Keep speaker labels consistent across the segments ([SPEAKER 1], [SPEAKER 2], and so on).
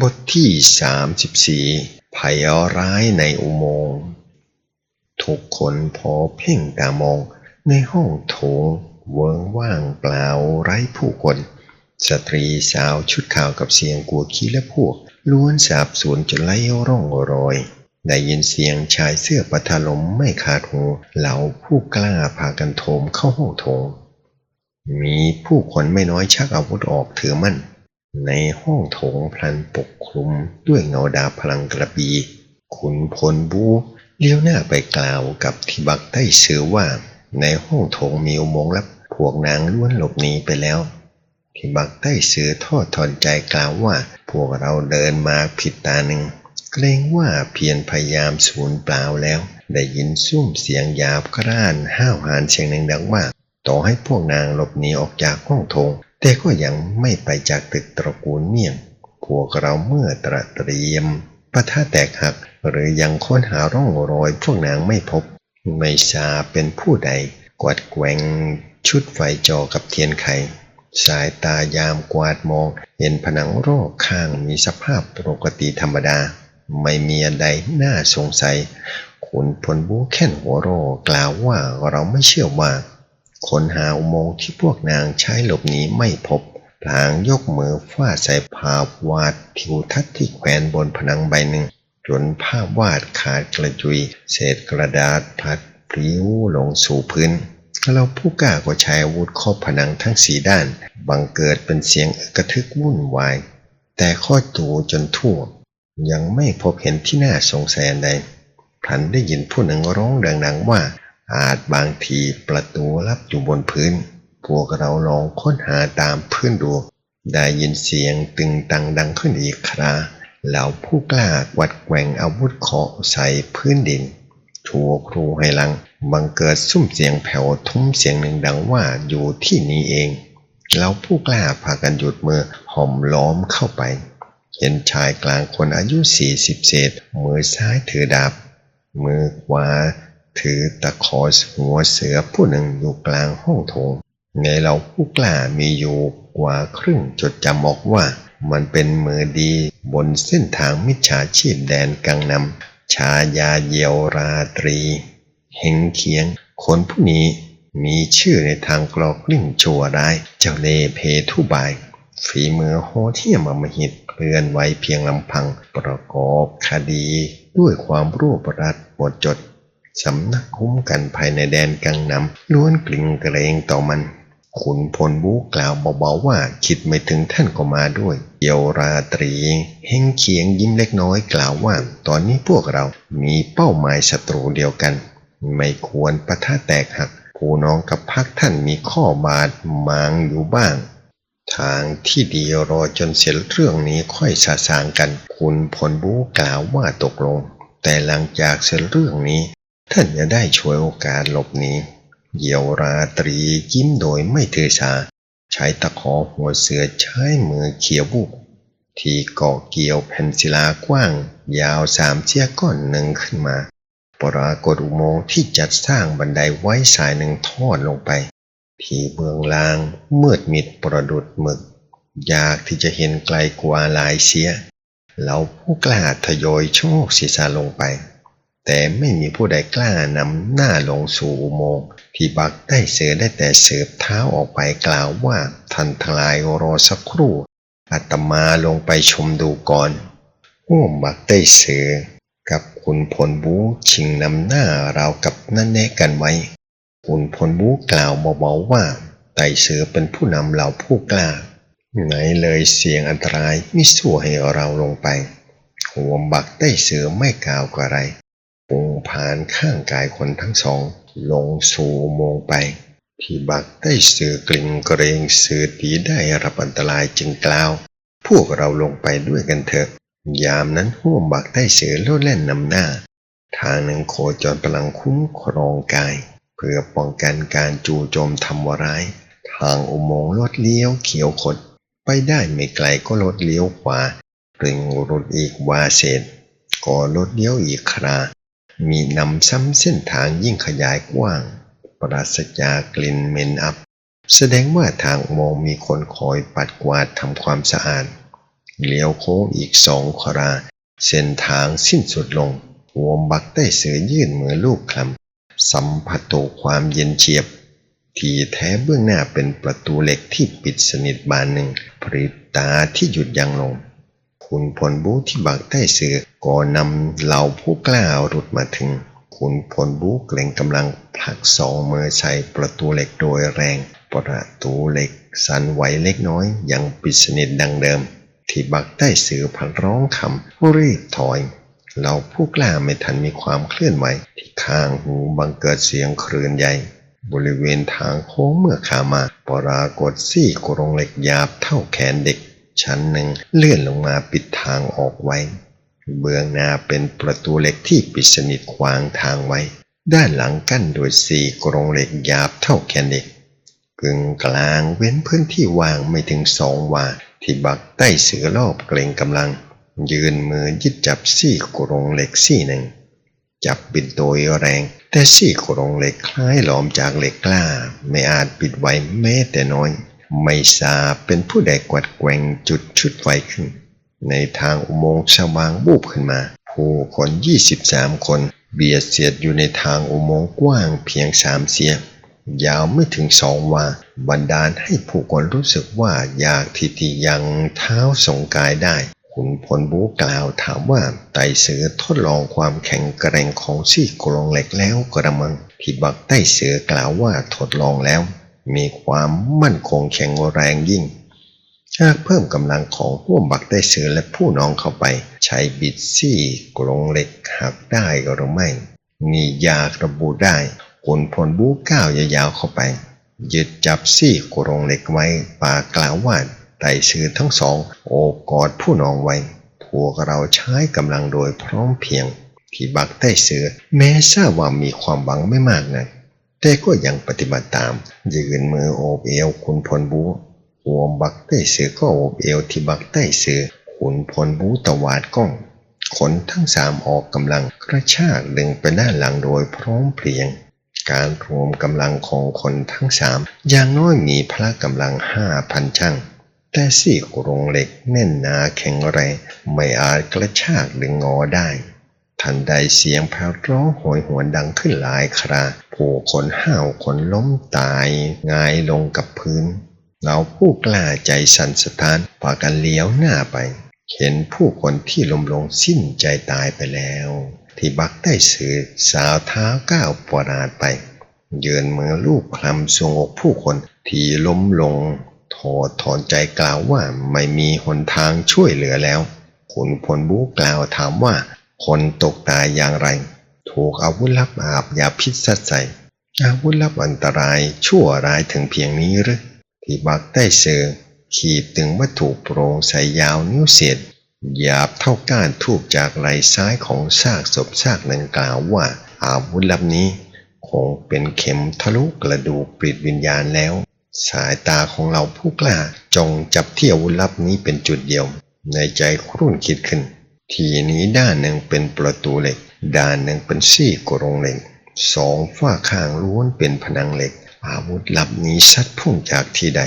[SPEAKER 1] บทที่ 34 ภัยร้ายในอุโมงค์ ทุกคนพอเพ่งตามองในห้องโถงเวิงว่างเปล่าไร้ผู้คน สตรีสาวชุดขาวกับเสียงกัวขี้และพวก ล้วนสาบสูญจนไร้ร่องรอย ได้ยินเสียงชายเสื้อปะทะลมไม่ขาดหูเหล่าผู้กล้าพากันโถมเข้าห้องโถง มีผู้คนไม่น้อยชักอาวุธออกถือมั่น ในห้องโถงพลันปกคลุมด้วยเงาดาพลังกระบีขุนพลบูเลี้ยวหน้าไปกล่าวกับทิบักใต้เสือว่า ในห้องโถงมีอุโมงค์ลับพวกนางล้วนหลบหนีไปแล้วทิบักใต้เสือทอดถอนใจกล่าวว่า พวกเราเดินมาผิดตาหนึ่งเกรงว่าเพียรพยายามสูญเปล่าแล้ว ได้ยินซุ้มเสียงหยาบกร้านห้าวหาญเสียงหนึ่งดังว่า ต่อให้พวกนางหลบหนีออกจากห้องโถง แต่ก็ยังไม่ไปจากตึกตระกูลเมี่ยง พวกเราเมื่อตระเตรียมปะทะแตกหักหรือยังค้นหาร่องรอยพวกนางไม่พบ ไม่ทราบเป็นผู้ใด กวาดแกว่งชุดไฟจอกับเทียนไข สายตายามกวาดมอง เห็นผนังรอบข้างมีสภาพปกติธรรมดา ไม่มีอะไรน่าสงสัยขุนพลบูแค่นหัวโรกล่าวว่าเราไม่เชื่อว่า คนหาอุโมงค์ที่พวกนางใช้หลบหนีไม่พบพลางยกมือฟาดใส่ภาพวาดทิวทัศน์ที่แขวนบนผนังใบหนึ่ง จนภาพวาดขาดกระจุย เศษกระดาษพัดปลิวลงสู่พื้นเราผู้กล้าก็ใช้อาวุธครอบผนังทั้งสีด้าน บังเกิดเป็นเสียงกกระทึกวุ่นวาย แต่ข้อตูจนทั่ว ยังไม่พบเห็นที่น่าสงสัยใดพลันได้ยินผู้หนึ่งร้องดังๆว่า อาจบางทีประตูลับอยู่บนพื้น พวกเราลองค้นหาตามพื้นดู ได้ยินเสียงตึงตังดังขึ้นอีกคราเหล่าผู้กล้ากวัดแกว่งอาวุธเคาะใส่พื้นดินชัวครูให้ลัง บังเกิดซุ้มเสียงแผ่วทุ้มเสียงหนึ่งดังว่าอยู่ที่นี้เอง แล้วผู้กล้าพากันหยุดมือห่อมล้อมเข้าไป เห็นชายกลางคนอายุสี่สิบเศษมือซ้ายถือดาบมือขวา ถือตะขอหัวเสือผู้หนึ่งอยู่กลางห้องโถงในเราผู้กล้ามีอยู่กว่าครึ่งจดจำบอกว่ามันเป็นมือดีบนเส้นทางมิจฉาชีพแดนกังนำชายาเยียวราตรีเฮงเคียง คนผู้นี้มีชื่อในทางกรอกลิ่งชั่วร้ายเจ้าเล่เพทุบาย ฝีมือโหเที่ยมอมหิตเคลื่อนไหวเพียงลำพังประกอบคดีด้วยความรวบรัดหมดจด สำนักคุ้มกันภายในแดนกังนำล้วนกลิ่งเกรงต่อมัน ขุนพลบูกล่าวเบาๆว่าคิดไม่ถึงท่านก็มาด้วย เยวราตรี เฮงเคียงยิ้มเล็กน้อยกล่าวว่า ตอนนี้พวกเรามีเป้าหมายศัตรูเดียวกัน ไม่ควรประทะแตกหักผู้น้องกับพักท่านมีข้อบาดหมางอยู่บ้างทางที่ดีรอจนเสร็จเรื่องนี้ค่อยสะสางกัน คุณพลบูกล่าวว่าตกลง แต่หลังจากเสร็จเรื่องนี้ ท่านจะได้ช่วยโอกาสหลบหนีเยียวราตรียิ้มโดยไม่ถือสา ใช้ตะขอหัวเสือใช้มือเขี่ยบุก ที่เกาะเกี่ยวแผ่นศิลากว้าง ยาวสามเชือกก้อนหนึ่งขึ้นมา ปรากฏอุโมงค์ที่จัดสร้างบันไดไว้สายหนึ่งทอดลงไป ที่เบื้องล่างมืดมิดประดุดหมึก ยากที่จะเห็นไกลกว่าหลายเสียเหล่าผู้กล้าทยอยโชกศีรษะลงไป แต่ไม่มีผู้ใดกล้านำหน้าลงสู่อุโมงค์ที่บักได้เสือได้แต่เสืบเท้าออกไปกล่าวว่าท่านทลายรอสักครู่อาตมาลงไปชมดูก่อนห่วมบักได้เสือกับคุณพลบูชิงนำหน้าเรากับนั่นแนะกันไว้ คุณพลบูกล่าวเบาๆว่าไต่เสือเป็นผู้นำเหล่าผู้กล้า ไหนเลยเสี่ยงอันตรายมิสู้ให้เราลงไปหัวบักได้เสือไม่กล่าวกอะไร ปูงผ่านข้างกายคนทั้งสอง ลงสู่อุโมงค์ไป ที่บักได้เสือกลิ่งเกรงเสือตีได้รับอันตรายจึงกล่าว พวกเราลงไปด้วยกันเถอะ ยามนั้นห่วมบักได้เสือโลดแล่นนำหน้า ทางหนึ่งโคจรพลังคุ้มครองกาย เพื่อป้องกันการจู่โจมทำวร้าย ทางอุโมงค์ลดเลี้ยวเขียวขด ไปได้ไม่ไกลก็ลดเลี้ยวขวารึงรถอีกวาเศษก็ลดเลี้ยวอีกครา มีนำซ้ำเส้นทางยิ่งขยายกว้าง ปราศจากกลิ่นเหม็นอับ แสดงว่าทางอุโมงมีคนคอยปัดกวาดทำความสะอาด เลี้ยวโค้งอีกสองครา เส้นทางสิ้นสุดลงหัวบักได้เสือยื่นมือลูกคลำสัมผัสโตความเย็นเฉียบ ที่แท้เบื้องหน้าเป็นประตูเหล็กที่ปิดสนิทบานหนึ่งพริบตาที่หยุดยั้งลง คุณพลบูที่บักใต้เสือก็นำเหล่าผู้กล้ารุดมาถึงคุณพลบูเกรงกำลังผลักสองมือใส่ประตูเหล็กโดยแรง ประตูเหล็กสั่นไหวเล็กน้อยยังปิดสนิทดังเดิม ที่บักใต้เสือพันร้องคำรีบถอยเราผู้กล้าไม่ทันมีความเคลื่อนไหวที่ข้างหูบังเกิดเสียงคลื่นใหญ่ บริเวณทางโค้งเมื่อขามาปรากฏซี่กรงเหล็กหยาบเท่าแขนเด็ก ชั้นหนึ่งเลื่อนลงมาปิดทางออกไว้ เบื้องหน้าเป็นประตูเหล็กที่ปิดสนิทขวางทางไว้ ด้านหลังกั้นโดยสี่กรงเหล็กหยาบเท่าแขนเด็กกึ่งกลางเว้นพื้นที่ว่างไม่ถึงสองวาที่บักใต้เสือรอบเกรงกำลัง ยืนมือยึดจับซี่กรงเหล็กซี่หนึ่ง จับปิดโดยแรง แต่ซี่กรงเหล็กคล้ายหลอมจากเหล็กกล้า ไม่อาจปิดไว้แม้แต่น้อย ไม่ทราบเป็นผู้ใดกวัดแกว่งจุดชุดไฟขึ้น ในทางอุโมงค์สว่างบูบขึ้นมา ผู้คน23คน เบียดเสียดอยู่ในทางอุโมงค์กว้างเพียงสามเสียยาวไม่ถึงสองวาบันดาลให้ผู้คนรู้สึกว่าอยากที่ที่ยังเท้าสงกายได้คุณพลบูกล่าวถามว่าไต่เสือทดลองความแข็งแกร่งของซี่กรงเหล็กแล้วกระมังที่บักไต้เสือกล่าวว่าทดลองแล้ว มีความมั่นคงแข็งแรงยิ่ง หากเพิ่มกำลังของพวกบักไต้เสือและผู้น้องเข้าไป ใช้บิดซี่กรงเหล็กหักได้หรือไม่นี่ยากระบุได้คุณพลบูก้าวยาวๆเข้าไปยึดจับซี่กรงเหล็กไว้ปากกล่าวว่าไต่ชื่อทั้งสองโอบกอดผู้น้องไว้ พวกเราใช้กำลังโดยพร้อมเพียง ที่บักใต้เสือแม้ทราบว่ามีความหวังไม่มากนะ แต่ก็ยังปฏิบัติตาม ยืนมือโอบเอวคุณพลบูหัวบักใต้เสือก็โอบเอวที่บักใต้เสือคุณพลบูตวาดก้อง ขนทั้งสามออกกำลังกระชากดึงไปด้านหลังโดยพร้อมเพรียง การรวมกำลังของคนทั้งสามอย่างน้อยมีพละกำลังห้าพันช่างแต่สี่กรงเหล็กแน่นหนาแข็งแรงไม่อาจกระชากดึงงอได้ ทันใดเสียงแผ่ร้องโหยหวนดังขึ้นหลายคราผู้คนห้าวคนล้มตายงายลงกับพื้น เราผู้กล้าใจสั่นสะท้านพากันเลี้ยวหน้าไป เห็นผู้คนที่ล้มลงสิ้นใจตายไปแล้ว ที่บักได้สื่อสาวเท้าก้าวปราดไป เยือนมือลูกคลำทรงอกผู้คนที่ล้มลงถอดถอนใจกล่าวว่าไม่มีหนทางช่วยเหลือแล้วขุนพลบูกล่าวถามว่า คนตกตายอย่างไร ถูกอาวุธลับอาบยาพิษสัดใส่อาวุธลับอันตรายชั่วร้ายถึงเพียงนี้หรือที่บักได้เสือขีดตึงวัตถุโปร่งใส่ยาวนิ้วเศษหยาบเท่าก้านทูบจากไหล่ซ้ายของซากศพซากนั้นกล่าวว่า อาวุธลับนี้ คงเป็นเข็มทะลุกระดูกปลิดวิญญาณแล้ว สายตาของเราผู้กล้าจงจับที่อาวุธลับนี้เป็นจุดเดียว ในใจครุ่นคิดขึ้น ทีนี้ด้านหนึ่งเป็นประตูเหล็ก ด้านหนึ่งเป็นซี่กรงเหล็กสองฝ้าข้างล้วนเป็นผนังเหล็ก อาวุธลับนี้ชัดพุ่งจากที่ใด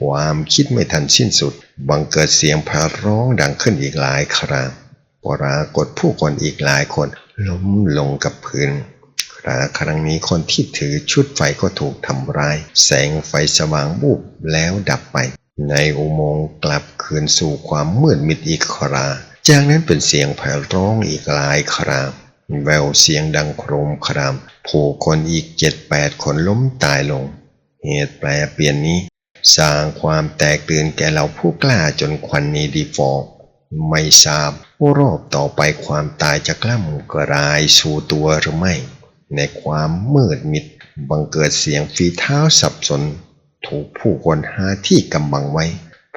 [SPEAKER 1] ความคิดไม่ทันสิ้นสุด บังเกิดเสียงพาร้องดังขึ้นอีกหลายครั้งปรากฏผู้คนอีกหลายคนล้มลงกับพื้นคราครั้งนี้คนที่ถือชุดไฟก็ถูกทำร้าย แสงไฟสว่างบุบแล้วดับไป ในอุโมงค์กลับคืนสู่ความมืดมิดอีกครา จากนั้นเป็นเสียงแผ่ร้องอีกหลายครามแววเสียงดังโครมคราม ผู้คนอีกเจ็ดแปดคนล้มตายลง เหตุแปลเปลี่ยนนี้ สร้างความแตกตื่นแก่เราผู้กล้าจนควันนี้ดีฟอกไม่ทราบว่ารอบต่อไปความตายจะกล้ำกระายสู่ตัวหรือไม่ ในความมืดมิดบังเกิดเสียงฝีเท้าสับสน ถูกผู้คนหาที่กำบังไว้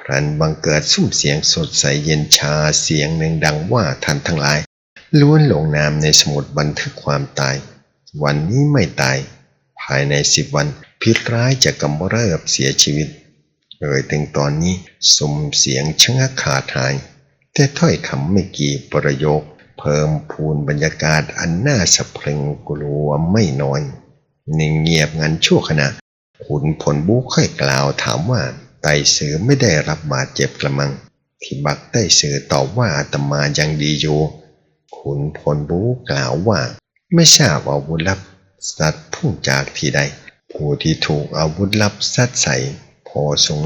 [SPEAKER 1] พรันบังเกิดซุ้มเสียงสดใสเย็นชาเสียงหนึ่งดังว่าท่านทั้งหลาย ล้วนลงนามในสมุดบันทึกความตาย วันนี้ไม่ตาย ภายในสิบวันพิษร้ายจะกำเริบเสียชีวิตเอ่ยถึงตอนนี้สมเสียงชะงักขาดหาย แต่ถ้อยคำไม่กี่ประโยค เพิ่มพูนบรรยากาศอันน่าสะพรึงกลัวไม่น้อย นิ่งเงียบงันชั่วขณะขุนพลบุกค่อยกล่าวถามว่า ไต่เสือไม่ได้รับบาดเจ็บกระมัง ที่บักได้สื่อตอบว่าอาตมายังดีอยู่ขุนพลบูกล่าวว่า ไม่ทราบอาวุธลับสัตว์พุ่งจากที่ใด ผู้ที่ถูกอาวุธลับซัดใส่พอส่ง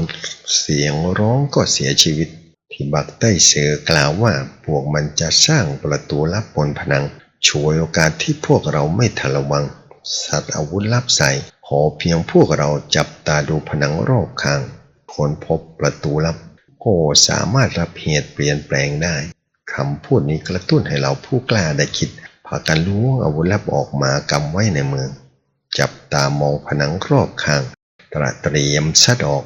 [SPEAKER 1] เสียงร้องก็เสียชีวิต ที่บักได้เสือกล่าวว่าพวกมันจะสร้างประตูลับบนผนังช่วยโอกาสที่พวกเราไม่ทันระวัง สัตว์อาวุธลับใส่ขอเพียงพวกเราจับตาดูผนังรอบข้าง ค้นพบประตูลับ ก็สามารถรับเหตุเปลี่ยนแปลงได้คำพูดนี้กระตุ้นให้เราผู้กล้าได้คิดพากันล้วงอาวุธลับออกมากำไว้ในมือจับตามองผนังรอบข้าง ตระเตรียมซัดออก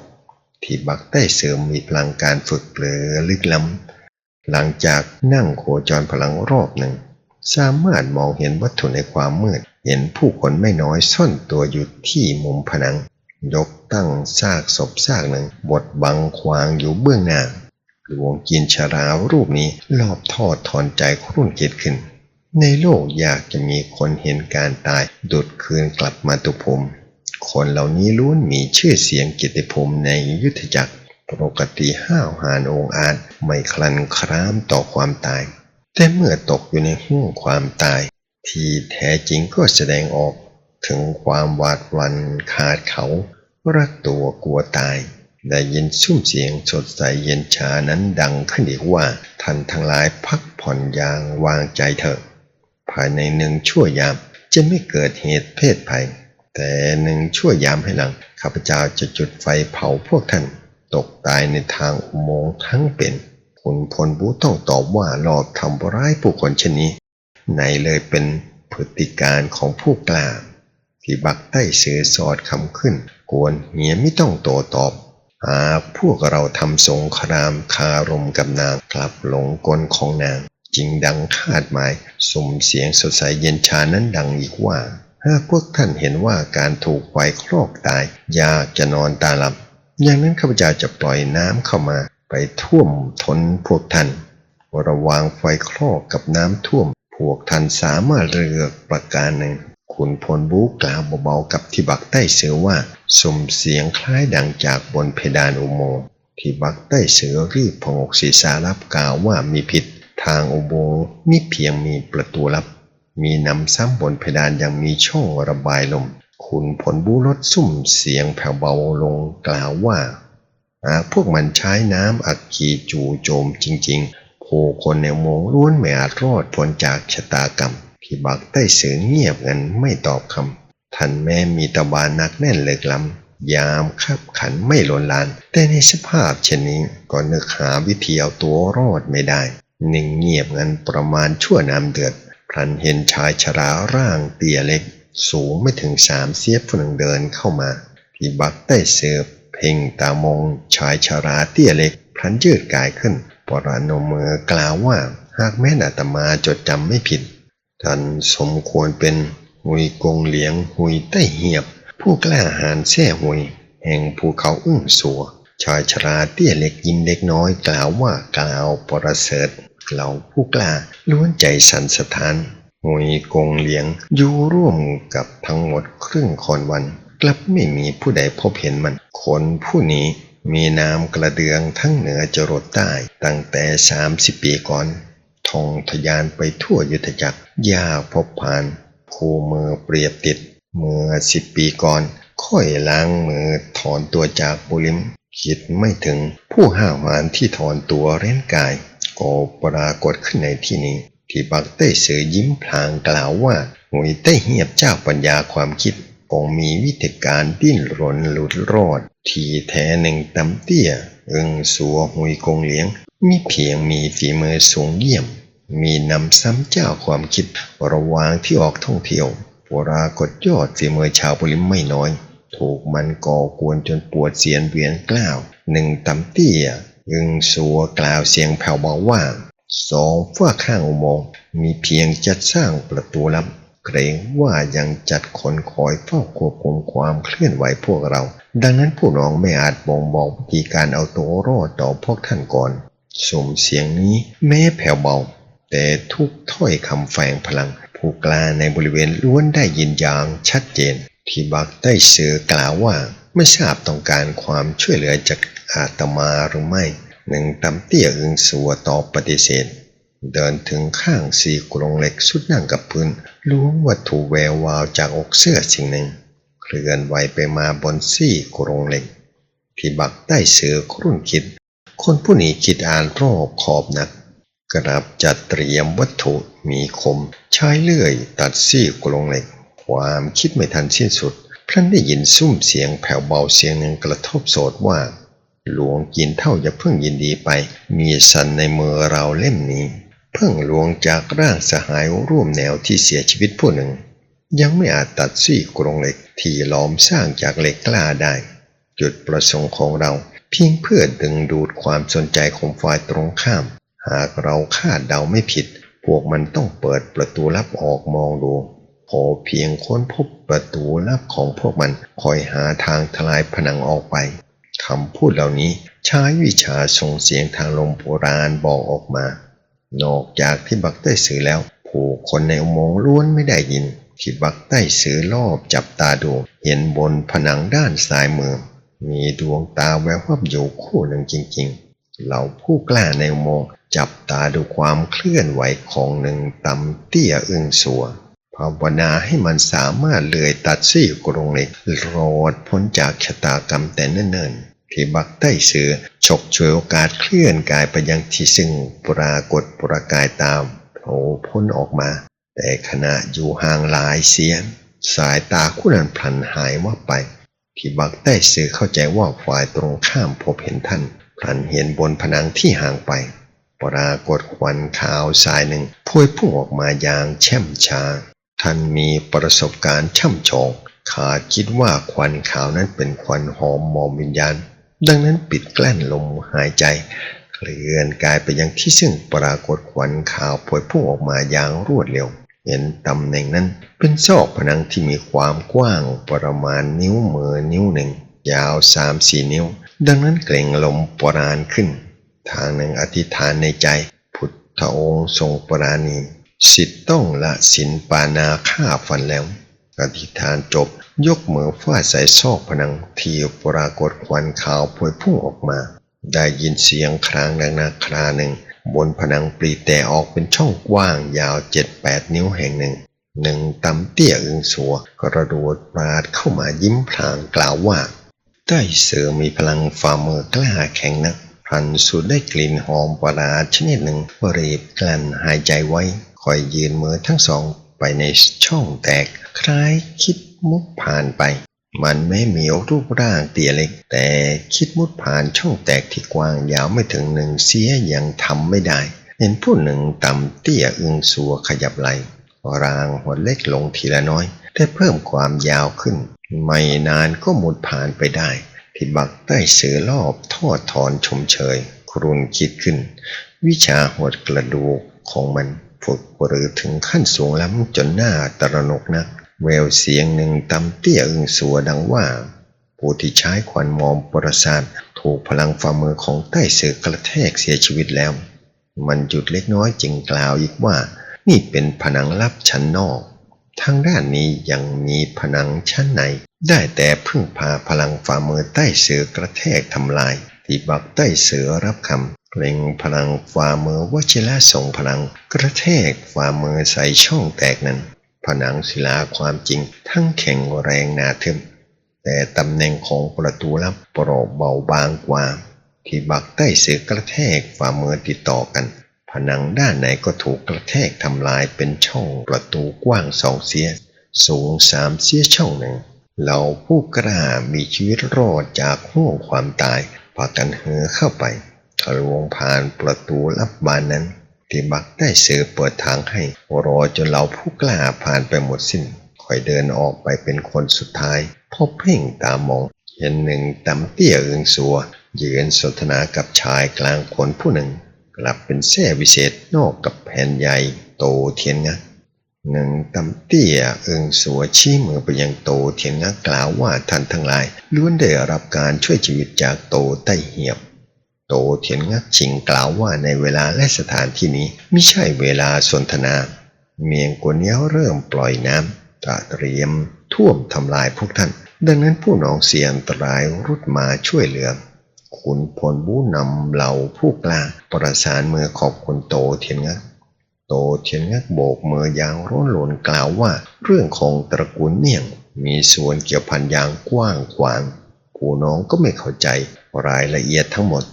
[SPEAKER 1] ที่บักได้เสริมมีพลังการฝึกเปลือลึกล้ำหลังจากนั่งโคจรพลังรอบหนึ่ง สามารถมองเห็นวัตถุในความมืด เห็นผู้คนไม่น้อยซ่อนตัวอยู่ที่มุมผนัง ยกตั้งซากศพซากหนึ่งบดบังควางอยู่เบื้องหน้าหลวงกินชารารูปนี้รอบทอดถอนใจครุ่นคิดขึ้น ในโลกอยากจะมีคนเห็นการตายดุดคืนกลับมาตุภูมิคนเหล่านี้ล้วนมีชื่อเสียงกิตติภูมิในยุทธจักรปกติห้าวหาญองอาจไม่คลันครามต่อความตาย แต่เมื่อตกอยู่ในห่วงความตาย ที่แท้จริงก็แสดงออก ถึงความหวาดหวันขาดเขารักตัวกลัวตาย ได้ยินซุ้มเสียงสดใสเย็นชานั้นดังขึ้นอีกว่า ท่านทั้งหลายพักผ่อนอย่างวางใจเถอะ ภายในหนึ่งชั่วยามจะไม่เกิดเหตุเพศภัย แต่หนึ่งชั่วยามให้หลัง ข้าพเจ้าจะจุดไฟเผาพวกท่าน ตกตายในทางอุโมงค์ทั้งเป็นคุณพลบูต้องตอบว่าหลอบทำร้ายผู้คนเช่นนี้ ไหนเลยเป็นพฤติการของผู้กล้า ที่บักใต้เสือสอดคำขึ้น กวนเหียไม่ต้องโตตอบ หาพวกเราทำสงครามคารมกับนางกลับหลงกลของนาง จริงดังคาดหมายสุ่มเสียงสดใสเย็นชานั้นดังอีกว่า หากพวกท่านเห็นว่าการถูกไฟคลอกตาย ยากจะนอนตาหลับ อย่างนั้นข้าพเจ้าจะปล่อยน้ำเข้ามา ไปท่วมทนพวกท่าน ระวางไฟคลอกกับน้ำท่วมพวกท่านสามารถเลือกประการหนึ่ง คุณพลบูกล่าวเบาๆกับที่บักใต้เสือว่าสมเสียงคล้ายดังจากบนเพดานอุโมงค์ที่บักใต้เสือรีบพงกศีรษะรับกล่าวว่ามีผิดทางอุโมงค์มิเพียงมีประตูลับ มีนำซ้ำบนเพดานยังมีช่องระบายลมคุณผลบูลดซุ่มเสียงแผ่วเบาลงกล่าวว่าหากพวกมันใช้น้ำอักขีจู่โจมจริง ๆ ผู้คนในโมงล้วนไม่อาจรอดพ้นจากชะตากรรม ที่บักใต้เสือเงียบงันไม่ตอบคำท่านแม้มีตะบานนักแน่นเหล็กล้ำยามขับขันไม่หลนลาน แต่ในสภาพเช่นนี้ก็นึกหาวิธีเอาตัวรอดไม่ได้นิ่งเงียบงันประมาณชั่วน้ำเดือดพลันเห็นชายชราร่างเตี้ยเล็ก สูงไม่ถึงสามเสียบผู้หนึ่งเดินเข้ามาที่บักใต้เสือเพ่งตามองชายชราเตี้ยเล็กพลันยืดกายขึ้นปรานมมือกล่าวว่าหากแม่นอาตมาจดจำไม่ผิด ท่านสมควรเป็นหุยกงเหลียงหุยใต้เหียบ ผู้กล้าหาญแท้หุย แห่งภูเขาอึ้งสัว ชายชราเตี้ยเล็กยิ้มเล็กน้อยกล่าวว่ากล่าวประเสริฐเราผู้กล้าล้วนใจสันสถานหุยกงเหลียงอยู่ร่วมกับทั้งหมดครึ่งคอนวัน กลับไม่มีผู้ใดพบเห็นมันคนผู้นี้มีนามกระเดืองทั้งเหนือจรดใต้ตั้งแต่สามสิบปีก่อน ท่องทะยานไปทั่วยุทธจักรยากพบผ่านคู่มือเปรียบติด เมื่อสิบปีก่อน ค่อยล้างมือถอนตัวจากบุริม คิดไม่ถึงผู้ห้าวหาญที่ถอนตัวเร้นกาย ก็ปรากฏขึ้นในที่นี้ ที่บักเต้เสือยิ้มพลางกล่าวว่าหวยเต้เหียบเจ้าปัญญาความคิดคงมีวิธีการดิ้นรนหลุดรอด ที่แท้หนึ่งตำเตี้ย เอึงสัวหุยกงเลี้ยง มีเพียงมีฝีมือสูงเยี่ยม มีนำซ้ำเจ้าความคิดระหว่างที่ออกท่องเที่ยวปรากฏยอดฝีมือชาวบุริมไม่น้อย ถูกมันก่อกวนจนปวดเสียนเวียนกล้าวหนึ่งตำเตี้ยอึงสัวกล่าวเสียงแผ่วเบาว่าสองฝ้าข้างอุโมงค์มีเพียงจัดสร้างประตูลับเกรงว่ายังจัดคนคอยเฝ้าควบคุมความเคลื่อนไหวพวกเรา ดังนั้นผู้น้องไม่อาจบ่งบอกวิธีการเอาตัวรอดต่อพวกท่านก่อนสมเสียงนี้แม้แผ่วเบา แต่ทุกถ้อยคำแฝงพลัง ผู้กล้าในบริเวณล้วนได้ยินอย่างชัดเจน ที่บักได้เสือกล่าวว่าไม่ทราบต้องการความช่วยเหลือจากอาตมาหรือไม่หนึ่งตำเตี้ยอึงสัวตอบปฏิเสธ เดินถึงข้างสี่กรงเหล็กสุดนั่งกับพื้นล้วงวัตถุแวววาวจากอกเสื้อสิ่งหนึ่ง เคลื่อนไหวไปมาบนซี่กรงเหล็ก ที่บักใต้เสือครุ่นคิด คนผู้นี้คิดอ่านรอบขอบนัก กระดับจัดเตรียมวัตถุมีคม ใช้เลื่อยตัดซี่กรงเหล็ก ความคิดไม่ทันสิ้นสุดพลันได้ยินซุ้มเสียงแผ่วเบาเสียงหนึ่งกระทบโสดว่า หลวงกินเท่าอย่าเพิ่งยินดีไป มีสันในมือเราเล่มนี้ เพิ่งหลวงจากร่างสหายร่วมแนวที่เสียชีวิตผู้หนึ่ง ยังไม่อาจตัดซี่กรงเหล็กที่ล้อมสร้างจากเหล็กกล้าได้ จุดประสงค์ของเราเพียงเพื่อดึงดูดความสนใจของฝ่ายตรงข้าม หากเราคาดเดาไม่ผิด พวกมันต้องเปิดประตูลับออกมองดู พอเพียงค้นพบประตูลับของพวกมันคอยหาทางทลายผนังออกไปคำพูดเหล่านี้ใช้วิชาส่งเสียงทางลมโบราณบอกออกมา นอกจากที่บักใต้สือแล้ว ผู้คนในอุโมงค์ล้วนไม่ได้ยินที่บักใต้สือรอบจับตาดู เห็นบนผนังด้านซ้ายมือ มีดวงตาแวววับอยู่คู่หนึ่งจริงๆ เหล่าผู้กล้าในอุโมงค์ จับตาดูความเคลื่อนไหวของหนึ่งตำเตี้ยอึ้งสัวภาวนาให้มันสามารถเลื่อยตัดซี่กรงเหล็กรอดพ้นจากชะตากรรมแต่เนิ่นๆที่บักใต้เสือฉกฉวยโอกาสเคลื่อนกายไปยังที่ซึ่งปรากฏปรากายตามโผล่พ้นออกมา แต่ขณะอยู่ห่างหลายเสียน สายตาคู่นั้นพลันหายว่าบไป ที่บักใต้เสือเข้าใจว่าฝ่ายตรงข้ามพบเห็นท่านพลันเห็นบนผนังที่ห่างไป ปรากฏควันขาวสายหนึ่งพวยพุ่งออกมาอย่างแช่มช้า ท่านมีประสบการณ์ช่ำชองขาดคิดว่าควันขาวนั้นเป็นควันหอมมอมวิญญาณ ดังนั้นปิดแกล้นลมหายใจ เคลื่อนกายไปยังที่ซึ่งปรากฏควันขาวพวยพุ่งออกมาอย่างรวดเร็ว เห็นตำแหน่งนั้นเป็นซอกผนังที่มีความกว้างประมาณนิ้วมือนิ้วหนึ่ง ยาวสามสี่นิ้ว ดังนั้นเกรงลมปราณขึ้น ทางหนึ่งอธิษฐานในใจ พุทธองค์ทรงปราณี สิทธิ์ต้องละสินปานาฆ่าฟันแล้ว อธิษฐานจบยกมือฟาดใส่ซอกผนังที่ปรากฏควันขาวพวยพุ่งออกมา ได้ยินเสียงครางดังนาคราหนึ่ง บนผนังปรีแต่ออกเป็นช่องกว้างยาวเจ็ดแปดนิ้วแห่งหนึ่งหนึ่งตำเตี้ยอึงสัวกระโดดปราดเข้ามายิ้มพลางกล่าวว่าใต้เสือมีพลังฝ่ามือกล้าแข็งนัก พลันสูดได้กลิ่นหอมประหลาดชนิดหนึ่งรีบกลั้นหายใจไว้คอยยืนมือทั้งสองไปในช่องแตก คล้ายคิดมุดผ่านไป มันไม่มีรูปร่างเตี้ยเล็ก แต่คิดมุดผ่านช่องแตกที่กว้างยาวไม่ถึงหนึ่งเสียยังทำไม่ได้ เห็นผู้หนึ่งต่ำเตี้ยอึงสัวขยับไหลรางหัวเล็กลงทีละน้อย ได้เพิ่มความยาวขึ้น ไม่นานก็มุดผ่านไปได้ ที่บักใต้เสือรอบทอดถอนชมเชย ครุนคิดขึ้น วิชาหดกระดูกของมันฝึกหรือถึงขั้นสูงล้ำจนหน้าตระหนกนัก แววเสียงหนึ่งตำเตี้ยอึงสัวดังว่า ผู้ที่ใช้ควันมอมประสาทถูกพลังฝ่ามือของใต้เสือกระแทกเสียชีวิตแล้ว มันหยุดเล็กน้อยจึงกล่าวอีกว่า นี่เป็นผนังลับชั้นนอก ทางด้านนี้ยังมีผนังชั้นใน ได้แต่พึ่งพาพลังฝ่ามือใต้เสือกระแทกทำลาย ที่บักใต้เสือรับคำเล็งพลังฝ่ามือวชิระส่งพลัง กระแทกฝ่ามือใส่ช่องแตกนั้น ผนังศิลาความจริง ทั้งแข็งแรงหนาทึมแต่ตำแหน่งของประตูลับเปราะเบาบางกว่า ที่บักใต้เสือกระแทกฝ่ามือติดต่อกัน ผนังด้านไหนก็ถูกกระแทกทำลายเป็นช่องประตูกว้างสองเสีย สูงสามเสียช่องหนึ่ง เราผู้กล้ามีชีวิตรอดจากห่วงความตายพากันเหือเข้าไปทะลวงผ่านประตูลับบานนั้น ที่บักได้เสือเปิดทางให้รอจนเราผู้กล้าผ่านไปหมดสิ้นคอยเดินออกไปเป็นคนสุดท้ายพอเพ่งตามอง เห็นหนึ่งตำเตี้ยเอืองสัว ยืนสนทนากับชายกลางคนผู้หนึ่ง กลับเป็นแท่วิเศษนอกกับแผ่นใหญ่โตเทียนงัก หนึ่งตำเตี้ยเอิงสัวชี้มือไปยังโตเทียนงักกล่าวว่าท่านทั้งหลายล้วนได้รับการช่วยชีวิตจากโตใต้เหียบ โตเทียนงักชิงกล่าวว่าในเวลาและสถานที่นี้ไม่ใช่เวลาสนทนา เมียงกวนเนี้ยเริ่มปล่อยน้ำตระเตรียมท่วมทำลายพวกท่าน ดังนั้นผู้น้องเสียอันตรายรุดมาช่วยเหลือขุนพลผู้นำเหล่าผู้กล้าประสานมือขอบคุณโตเทียนงัก โตเทียนงักโบกมือยางร้อนหลนกล่าวว่า เรื่องของตระกูลเมี่ยง มีส่วนเกี่ยวพันอย่างกว้างขวาง ผู้น้องก็ไม่เข้าใจรายละเอียดทั้งหมด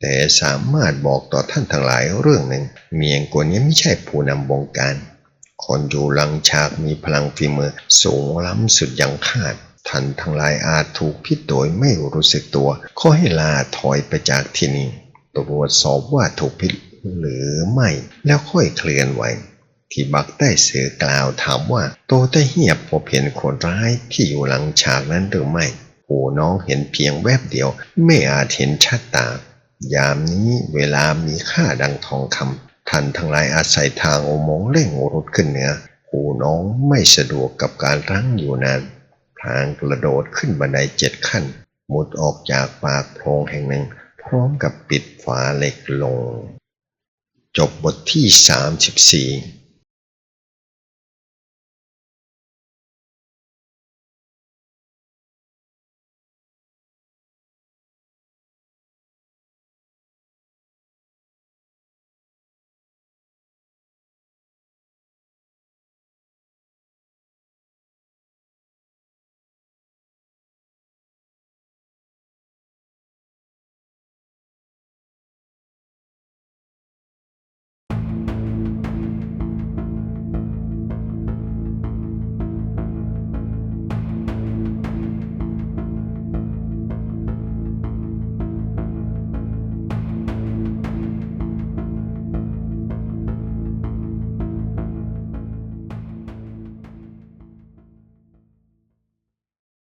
[SPEAKER 1] แต่สามารถบอกต่อท่านทั้งหลายเรื่องหนึ่ง เมียงกวนนี้ไม่ใช่ผู้นำบงการ คนอยู่หลังฉากมีพลังฝีมือสูงล้ำสุดยังคาดท่านทั้งหลายอาจถูกพิษโดยไม่รู้สึกตัว ขอให้ลาถอยไปจากที่นี่ตรวจสอบว่าถูกพิษ หรือไม่ แล้วค่อยเคลื่อนไหว ที่บักใต้เสือกล่าวถามว่า โตใต้เหียบพบเห็นคนร้ายที่อยู่หลังฉากนั้นหรือไม่โอ้น้องเห็นเพียงแวบเดียว ไม่อาจเห็นชัดตา ยามนี้เวลามีค่าดังทองคำท่านทั้งหลายอาศัยทางอุโมงค์เร่งรุดขึ้นเหนือผู้น้องไม่สะดวกกับการรั้งอยู่นานพลางกระโดดขึ้นบันไดเจ็ดขั้น มุดออกจากปากโพรงแห่งหนึ่ง พร้อมกับปิดฝาเหล็กลง จบบทที่ 34